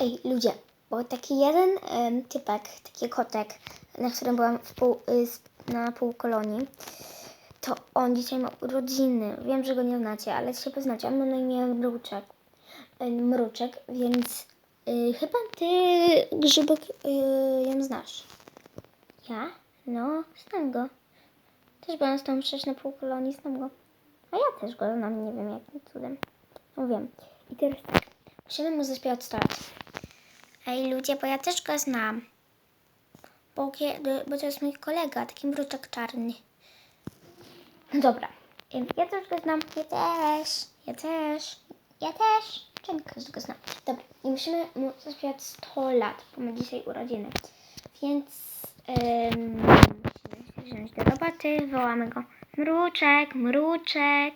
Ej, ludzie, bo taki jeden typek, taki kotek, na którym byłam pół, y, na pół kolonii, to on dzisiaj ma urodziny. Wiem, że go nie znacie, ale się poznacie. On ma na imię Mruczek, y, Mruczek więc y, chyba ty, Grzybek, y, ją znasz. Ja? No, znam go. Też byłam z tą przecież na pół kolonii, znam go. A ja też go znam, nie wiem jakim cudem. No wiem. I teraz tak, musimy mu zaśpiewać 100 lat. Ej ludzie, bo ja też go znam. Bo, kiedy, bo to jest mój kolega, taki mruczek czarny. No dobra, ja też go znam. Ja też, ja też, ja też. Czemu każdy go zna? Dobra, i musimy mu zaśpiewać 100 lat, bo ma dzisiaj urodziny. Więc ym, musimy wziąć do roboty, wołamy go. Mruczek, mruczek.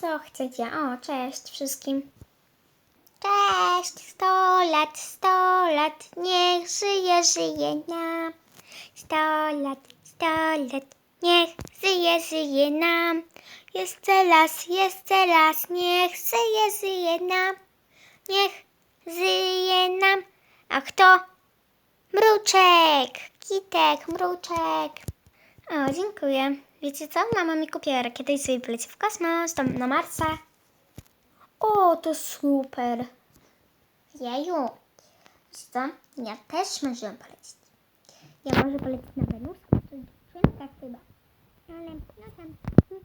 Co chcecie? O, cześć wszystkim. Cześć, sto lat, sto lat, niech żyje, żyje nam. Sto lat, sto lat, niech żyje, żyje nam. Jest las, jest las, niech żyje, żyje nam. Niech żyje nam. A kto? Mruczek, kitek, mruczek. O, dziękuję. Wiecie co? Mama mi kupiła rakietę i sobie poleci w kosmos, tam na Marsa. O, to super. Jeju. Co? Ja też marzyłam polecieć. Ja może polecieć na Wenus, to dziewczynka chyba. Ale no tam. hmm,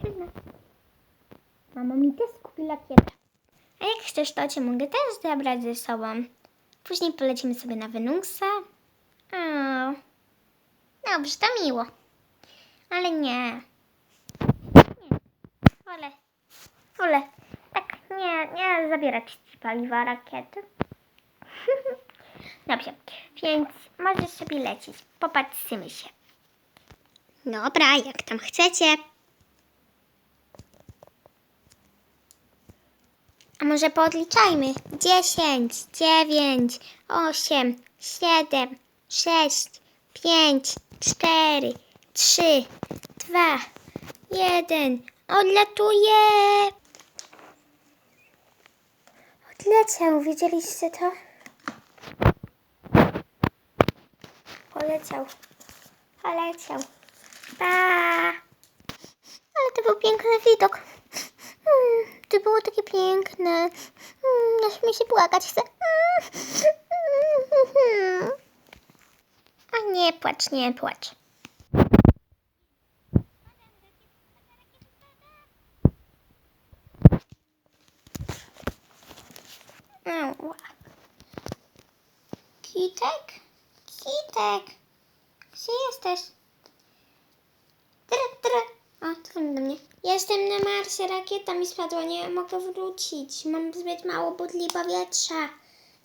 Trudno. Mama mi też kupi rakietę. A jak chcesz, to cię mogę też zabrać ze sobą. Później polecimy sobie na Wenusa. O. Dobrze, to miło. Ale nie. Nie. Wolę. Wolę. Zabierać ci paliwa rakiety. Dobrze, więc możesz sobie lecieć. Popatrzymy się. Dobra, jak tam chcecie. A może poodliczajmy? 10, 9, 8, 7, 6, 5, 4, 3, 2, 1. Odlatuję! Odleciał, widzieliście to? Poleciał. Poleciał. Pa! Ale to był piękny widok. Mm, to było takie piękne. Mm, aż mi się płakać chce. Mm. A nie płacz, nie płacz. Kitek? Kitek? Gdzie jesteś? Try, try. O, dzwoni do mnie. Jestem na Marsie, rakieta mi spadła, nie mogę wrócić. Mam zbyt mało butli powietrza.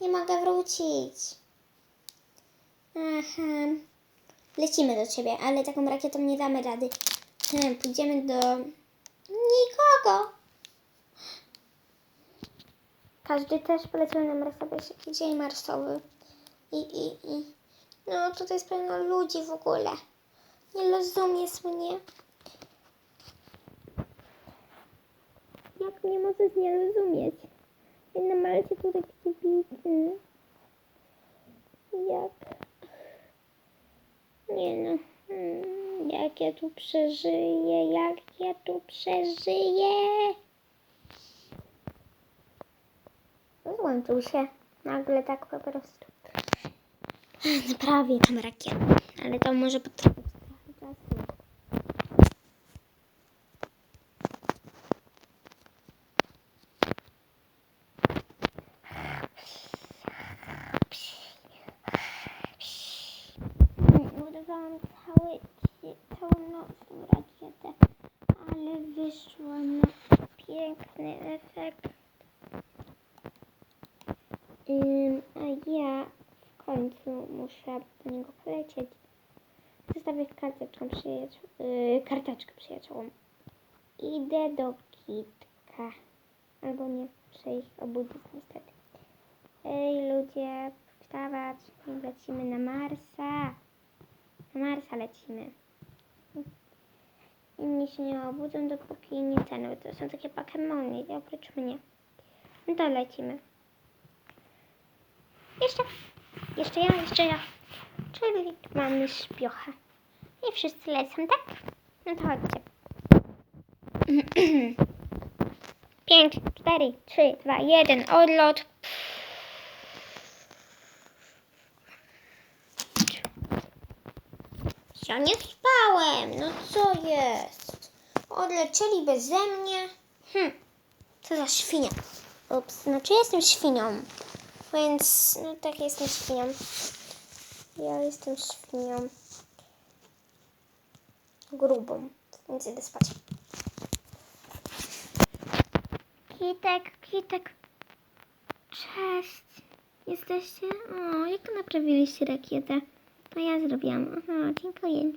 Nie mogę wrócić. Aha. Lecimy do ciebie, ale taką rakietą nie damy rady. Hmm, pójdziemy do... Nikogo. Każdy też poleciał na jakiś dzień marsowy. I, i, i. No, tutaj jest pełno ludzi w ogóle. Nie rozumiesz mnie. Jak mnie możesz nie rozumieć? Ja na Malcie to taki. Jak? Nie no. Hmm, jak ja tu przeżyję? Jak ja tu przeżyję? Złączył się. Nagle tak po prostu. Naprawię tam. Ale to może potrwać trochę czasu. Budowałam cały, całą noc tą rakietę, ale wyszło na piękny efekt. Ym, a ja końcu muszę do niego polecieć. Zostawię karteczkę, przyjaciół, yy, karteczkę przyjaciołom. Idę do Kitka. Albo nie, muszę ich obudzić niestety. Ej ludzie, wstawać, lecimy na Marsa. Na Marsa lecimy. Inni się nie obudzą, dopóki nie ten, to są takie Pokemony, oprócz mnie. No to lecimy. Jeszcze, jeszcze ja, jeszcze ja. Czyli mamy śpiochę. I wszyscy lecą, tak? No to chodźcie. Pięć, cztery, trzy, dwa, jeden, odlot. Ja nie spałem, no co jest? Odlecieli beze mnie. Hm, co za świnia. Ups, znaczy jestem świnią, więc no tak jestem świnią. Ja jestem świnią grubą, więc idę spać. Kitek, Kitek. Cześć. Jesteście? O, jak naprawiliście rakietę? To ja zrobiłam. Aha, dziękuję.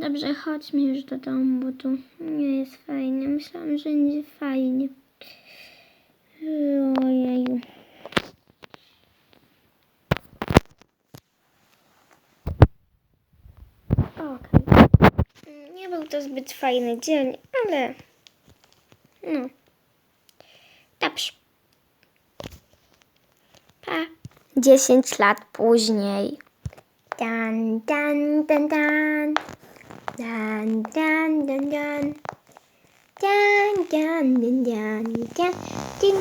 Dobrze, chodźmy już do domu, bo tu nie jest fajnie. Myślałam, że będzie fajnie. Ojeju. zbyt fajny dzień, ale no. Dobrze. Pa. 10 lat później. Dan, dan, dan, dan. Dan, dan, dan, dan. Dan, dan, dan, dan. Dan,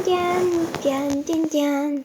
dan, dan, dan, dan.